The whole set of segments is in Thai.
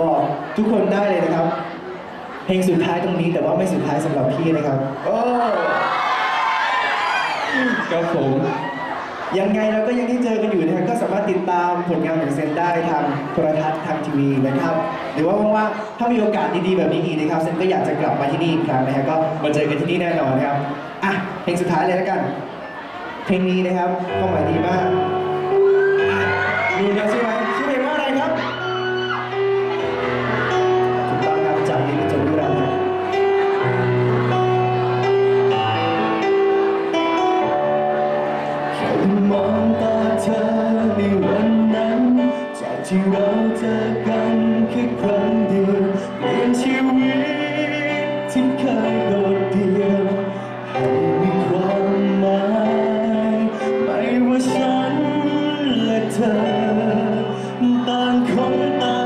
บอกทุกคนได้เลยนะครับ เพลงสุดท้ายตรงนี้แต่ว่าไม่สุดท้ายสำหรับพี่นะครับโอ้ก็สผมยังไงเราก็ยังได้เจอกันอยู่นะครับก็สามารถติดตามผลงานของเซนได้ทางโทรทัศน์ทางทีวีนะครับ หรือว่าว่างๆถ้ามีโอกาสดีๆแบบนี้อีกนะครับเซนก็อยากจะกลับมาที่นี่อีกครั้งนะฮะก็มาเจอกันที่นี่แน่นอนนะครับอะเพลงสุดท้ายเลยแล้วกัน เพลงนี้นะครับความหมายดีมาก ที่เราเจอกันแค่ครั้งเดียวเปลี่ยนชีวิตที่เคยโดดเดี่ยวให้มีความหมายไม่ว่าฉันและเธอต่างคนต่าง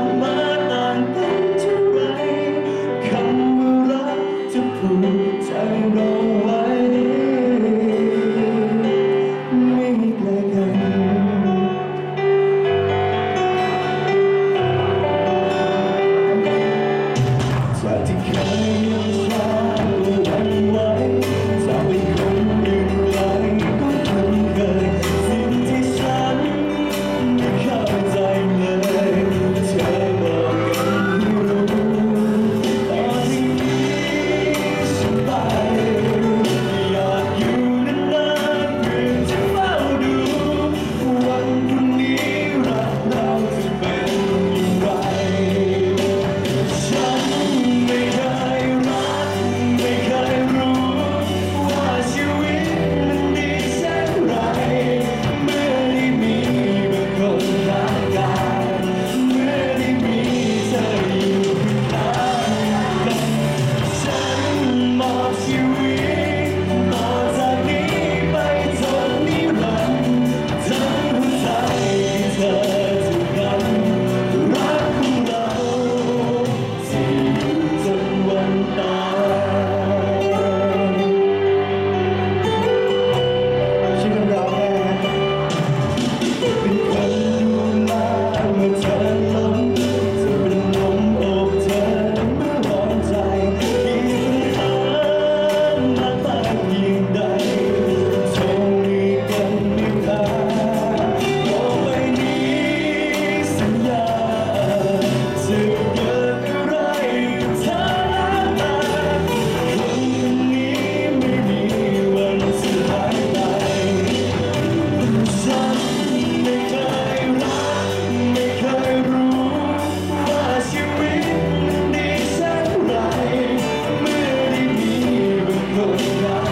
Hallelujah.